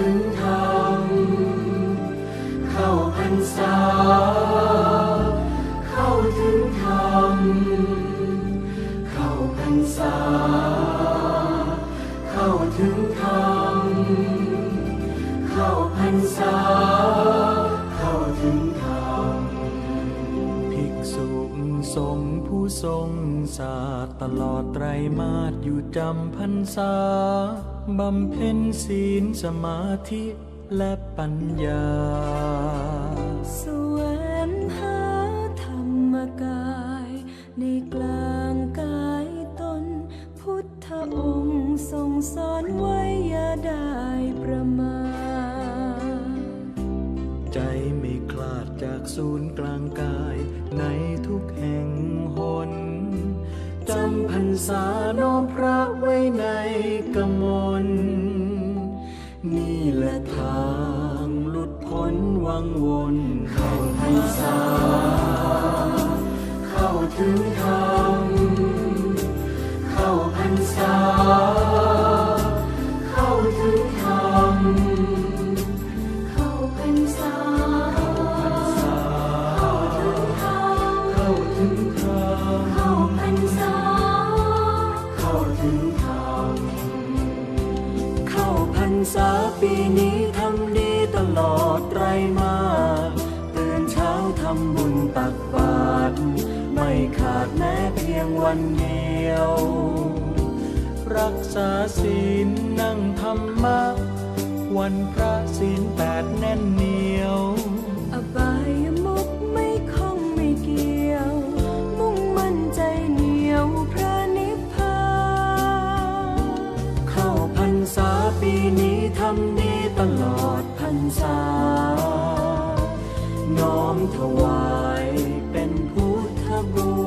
ถึงธรรมเข้าพรรษา เข้าถึงธรรมเข้าพรรษา เข้าถึงธรรมเข้าพรรษาเข้า สงผู้ทรงศาสตร์ตลอดไตรมาสอยู่จำพรรษา บำเพ็ญศีลสมาธิและปัญญา สวงหาธรรมกาย ในกลางกายตน พุทธองค์ทรงสอนไว้อย่าได้ประมาท ศูนย์กลางกายในทุกแห่งหนจำพรรษาน้อมพระไว้ในกมลนี่แหละทางหลุดพ้นวังวนเข้าพรรษา เข้าถึงธรรมเข้าพรรษา เข้าถึงธรรมเข้าพรรษาเข้า ษาปีนี้ทำดีตลอดไตรมาตื่นเช้าทำบุญตักบาตรไม่ขาดแม้เพียงวันเดียว รักษาศีลนั่งธรรมะวันพระศีลแปดแน่นเหนียว อบายมุกไม่คงไม่เกี่ยว มุ่งมั่นใจเหนียวพระนิพพานเข้าพรรษาปีนี้ ทำดีตลอดพรรษา น้อมถวายเป็นพุทธบู